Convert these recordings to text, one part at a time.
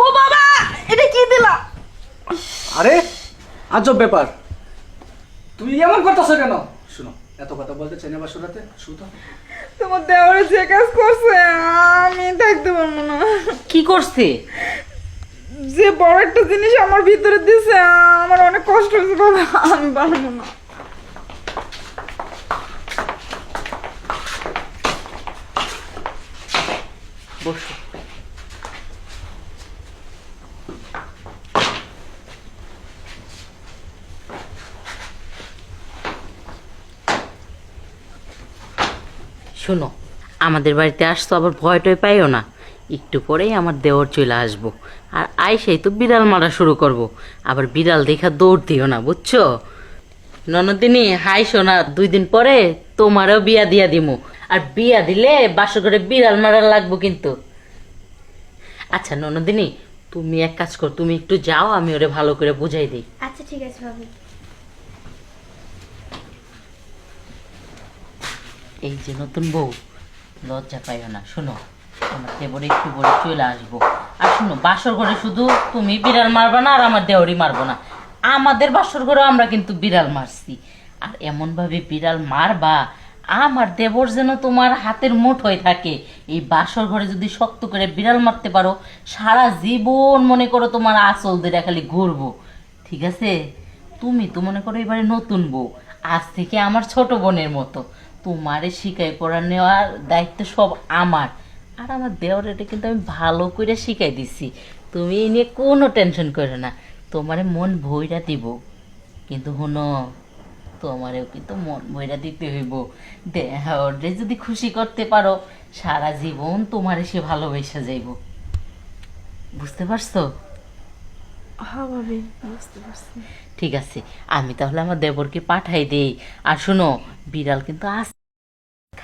ও বাবা এটা কি দিলা? আরে আজব ব্যাপার। তুমি এমন করতেছো কেন? শুনো এত কথা বলতে চাই না বাসুরাতে শুতো তোমার দেওয়ারে যে কাজ করছে আমি থাকতে পারব না। কি করছে? যে বড় একটা জিনিস আমার ভিতরে দিছে আমার অনেক কষ্ট হয়েছে বাবা আমি পারব না। শোনো, আমাদের বাড়িতে আসতো আবার ভয় টয় পাইও না। একটু পরেই আমার দেওর চলে আসব। আর আইসাই তো বিড়াল মারা শুরু করব। আবার বিড়াল দেখা দৌড় দিও না, বুঝছ? ননদিনী, হাই সোনা, দুই দিন পরে তোমারও বিয়া দিয়া দিমু। আর বিয়া দিলে বাসর করে বিড়াল মারা লাগবো কিন্তু। আচ্ছা ননদিনী, তুমি এক কাজ কর, তুমি একটু যাও, আমি ওরে ভালো করে বুঝাই দিই। আচ্ছা ঠিক আছে এই যে নতুন বউ, লজ্জা পাইও না, শোনো, আমার দেবরে একটু বলে চলে আসব। আর শোনো, বাসর ঘরে শুধু তুমি বিড়াল মারবা না, আর আমার দেওরই মারবো না। আমাদের বাসর ঘরে আমরা কিন্তু বিড়াল মারছি। আর এমন ভাবে বিড়াল মারবা, আমার দেবর যেন তোমার হাতের মুঠ হয়ে থাকে। এই বাসর ঘরে যদি শক্ত করে বিড়াল মারতে পারো, সারা জীবন মনে করো তোমার আঁচল দিয়ে খালি ঘুরবো। ঠিক আছে? তুমি তো মনে করো এবারে নতুন বউ, আজ থেকে আমার ছোট বোনের মতো। তোমারে শিখাই পড়া নেওয়ার দায়িত্ব সব আমার। আর আমার দেওয়ার এটা কিন্তু আমি ভালো করে শিখাই দিছি। তুমি এই নিয়ে কোনো টেনশন করো না। তোমারে মন ভইরা দিব। কিন্তু শুনো তোমারেও কিন্তু মন ভইরা দিতে হইব। দেহরে যদি খুশি করতে পারো সারা জীবন তোমারে সে ভালোবেসে যাইব। বুঝতে পারছ? হ্যাঁ ভাবি বুঝতে পারছি। ঠিক আছে আমি তাহলে আমার দেবরকে পাঠাই দেই। আর শুনো বিড়াল কিন্তু আস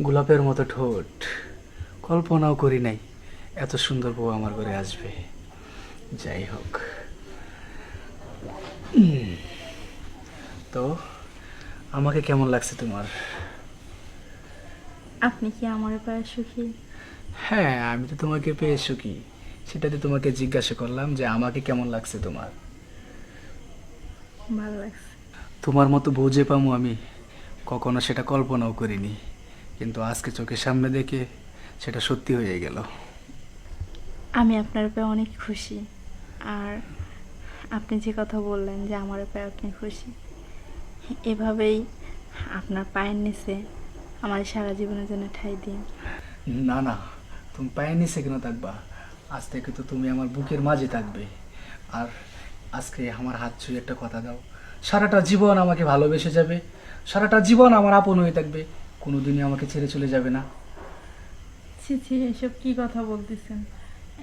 গোলাপের মতো ঠোঁট। কল্পনাও করি নাই এত সুন্দর বউ আমার ঘরে আসবে। যাই হোক। তো আমাকে কেমন লাগছে তোমার? আপনি কি আমার পায়ে সুখী? হ্যাঁ আমি তো তোমাকে পেয়ে সুখী। সেটাতে তোমাকে জিজ্ঞাসা করলাম যে আমাকে কেমন লাগছে তোমার? ভালো লাগছে। তোমার মতো বউ যে পামু আমি কখনো সেটা কল্পনাও করিনি। কিন্তু আজকে চোখের সামনে দেখে সেটা সত্যি হয়ে গেল। আমি আপনার পায়ে অনেক খুশি। আর আপনি যে কথা বললেন যে আমার পায়ে আপনি খুশি এভাবেই আপনার পায়ের নিচে আমার সারা জীবনের জন্য ঠাই দিন। না না তুমি পায়ের নিচে কেন থাকবা? আজ থেকে তো তুমি আমার বুকের মাঝে থাকবে। আর আজকে আমার হাত ছুঁয়ে একটা কথা দাও। সারাটা জীবন আমাকে ভালোবেসে যাবে। সারাটা জীবন আমার আপন হয়ে থাকবে। কোনোদিনই আমাকে ছেড়ে চলে যাবে না। ছি ছি এসব কি কথা বলতেছেন?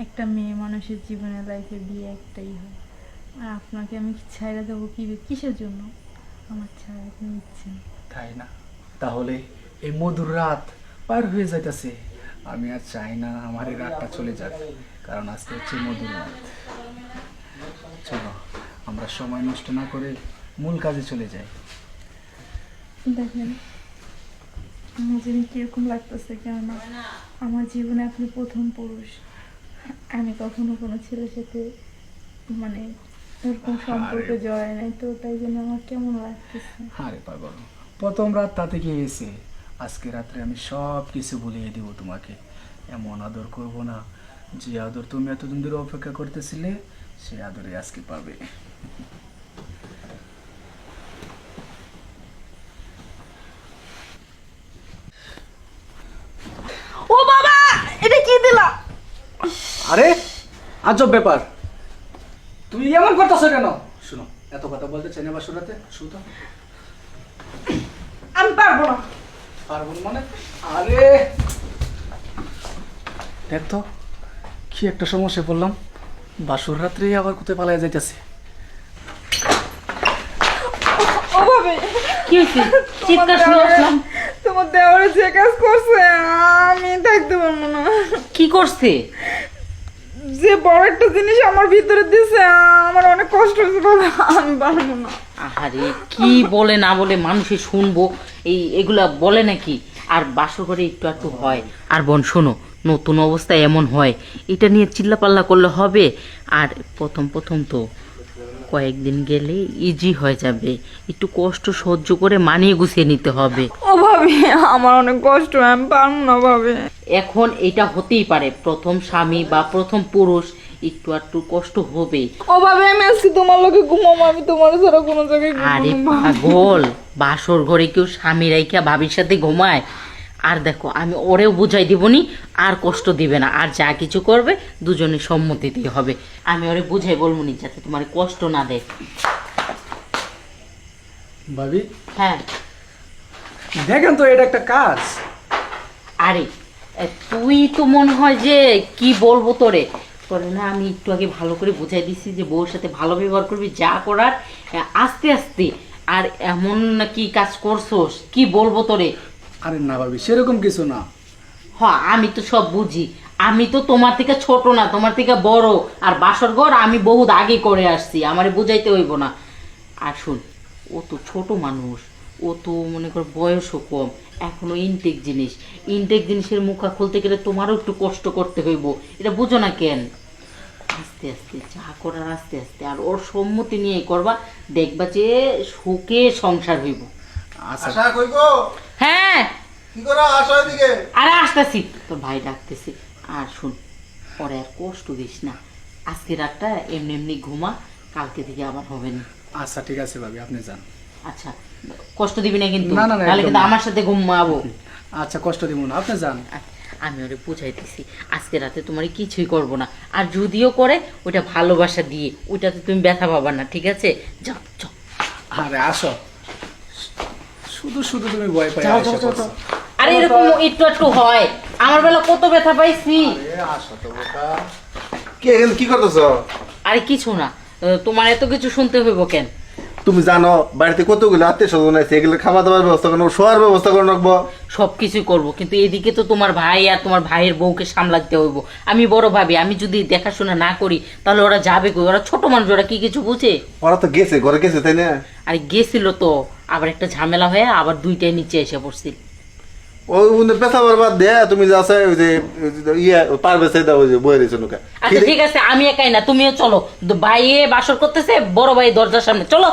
একটা মেয়ে মানুষের জীবনে লাইফে বিয়ে একটাই হয়। আর আপনাকে আমি ছাইরা দেবো কি কিসের জন্য? আমার ছাড়া আপনি ইচ্ছেন তাই না? তাহলে এই মধুর রাত পার হয়ে যাইতেছে। আমি আর চাই না আমার এই রাতটা চলে যাক কারণ আজকে হচ্ছে মধুর রাত। চলো আমরা সময় নষ্ট না করে মূল কাজে চলে যাই। দেখেন আমার যেন কীরকম লাগতেছে কেননা আমার জীবনে আপনি প্রথম পুরুষ। আমি কখনো কোনো ছেলের সাথে মানে এরকম সম্পর্কে জড়াই নাই তো তাই জন্য আমার কেমন লাগতেছে? আরে পাগল প্রথম রাত তাতে কি হয়েছে? আজকে রাত্রে আমি সব কিছু বলিয়ে দিব তোমাকে। এমন আদর করব না। যে আদর তুমি এতদিন ধরে অপেক্ষা করতেছিলে সে আদরে আজকে পাবে ও বাবা এটা কি দিলা আরে আজব ব্যাপার। তুমি এমন করতেছো কেন? শুনো এত কথা বলতে চাই না বাসুরাতে শুতো আমি পারব না। পারব না মানে? আরে। দেখ তো কি একটা সমস্যা বললাম বাসুর রাত্রে আবার কোথায় পালায় যাইতেছে? কি হয়েছে চিৎকার শুনে আসলাম। তোমার দেওয়ারে যে কাজ করছে আমি থাকতে পারব না কি করছে? যে বড় একটা জিনিস আমার ভিতরে দিছে আমার অনেক কষ্ট হয়েছে বাবা আমি পারব না। আহারে কি বলে না বলে মানুষে শুনব? এই এগুলা বলে নাকি? আর বাসর করে একটু একটু হয়। আর বোন শোনো নতুন অবস্থায় এমন হয়। এটা নিয়ে চিল্লাপাল্লা করলে হবে। আর প্রথম প্রথম তো কয়েকদিন গেলে ইজি হয়ে যাবে। একটু কষ্ট সহ্য করে মানিয়ে গুছিয়ে নিতে হবে। ও ভাবি আমার অনেক কষ্ট আমি পারব না ভাবি। এখন এটা হতেই পারে প্রথম স্বামী বা প্রথম পুরুষ একটু একটু কষ্ট হবে। ও ভাবি আমি আজকে তোমার লোকে ঘুমাবো আমি তোমার ছাড়া কোনো জায়গায় আরে পাগল বাসর ঘরে কেউ স্বামী রাইখা ভাবির সাথে ঘুমায়। আর দেখো আমি ওরেও বুঝাই দিবনি আর কষ্ট দিবে না। আর যা কিছু করবে দুজনে সম্মতি দিয়ে হবে। আমি ওরে বুঝাই বলব নি যাতে তোমার কষ্ট না দেয়। ভাবি? হ্যাঁ। দেখেন তো এটা একটা কাজ। আরে তুই তো মনে হয় যে কি বলব তোরে? তোরে না আমি একটু আগে ভালো করে বুঝাই দিছি যে বউর সাথে ভালো ব্যবহার করবি যা করার আস্তে আস্তে। আর এমন নাকি কাজ করছোস কি বলব তোরে? আরে না ভাবি সেরকম কিছু না। হ আমি তো সব বুঝি। আমি তো তোমার থেকে ছোট না তোমার থেকে বড়। আর বাসর ঘর আমি বহুত আগে করে আসছি আমারে বুঝাইতে হইব না। আর শুন ও তো ছোট মানুষ। ও তো মনে কর বয়সও কম। এখনও ইনটেক জিনিস। ইনটেক জিনিসের মুখা খুলতে গেলে তোমারও একটু কষ্ট করতে হইব। এটা বুঝো না কেন? আস্তে আস্তে যা করার আস্তে আস্তে। আর ওর সম্মতি নিয়ে করবা দেখবা যে সুখে সংসার হইব। আচ্ছা। আশা হ্যাঁ। কি করো? আসো এদিকে। আরে আসতেছি। তোর ভাই ডাকতেছি। আর শুন পরে আর কষ্ট দিস না। আজকে রাতটা এমনি এমনি ঘুমা কালকে থেকে আবার হবে না। আচ্ছা ঠিক আছে ভাবি আপনি যান। আচ্ছা কষ্ট দিবি না কিন্তু? না, না, না, তাহলে কিন্তু আমার সাথে ঘুমাবো আচ্ছা কষ্ট দিব না আপনি যান। আচ্ছা, আমি ওরে বুঝাইতেছি আজকে রাতে তোমার কিছুই করব না। আর যদিও করে ওটা ভালোবাসা দিয়ে ওইটাতে তুমি ব্যথা পাবা না ঠিক আছে? যাও যাও। আরে আসো। শুধু শুধু তুমি ভয় পাই যাও যাও যাও আরে এরকম একটু একটু হয়। আমার বেলা কত ব্যথা পাইছি। এ আসো তো বোকা। কে কি করতেছো? আরে কিছু না। তোমার এত কিছু শুনতে হইব কেন? তুমি জানো বাড়িতে কতগুলো আত্মীয় স্বজন আছে এগুলো খাওয়া দাওয়ার ব্যবস্থা করো শোয়ার ব্যবস্থা করে রাখব। সব কিছুই করব কিন্তু এদিকে তো তোমার ভাই আর তোমার ভাইয়ের বউকে সামলাতে হইব। আমি বড় ভাবি আমি যদি দেখাশোনা না করি তাহলে ওরা যাবে কই? ওরা ছোট মানুষ ওরা কি কিছু বুঝে? ওরা তো গেছে ঘরে গেছে তাই না? আর গেছিল তো আবার একটা ঝামেলা হয়ে আবার দুইটাই নিচে এসে পড়ছিল। ওই উনি পেশা বারবার দে তুমি যে ওই যে ইয়ে পারবে সেই দাও যে বয়ে রয়েছে নৌকা আচ্ছা ঠিক আছে আমি একাই না তুমিও চলো। বাইয়ে বাসর করতেছে বড় ভাই দরজার সামনে। চলো।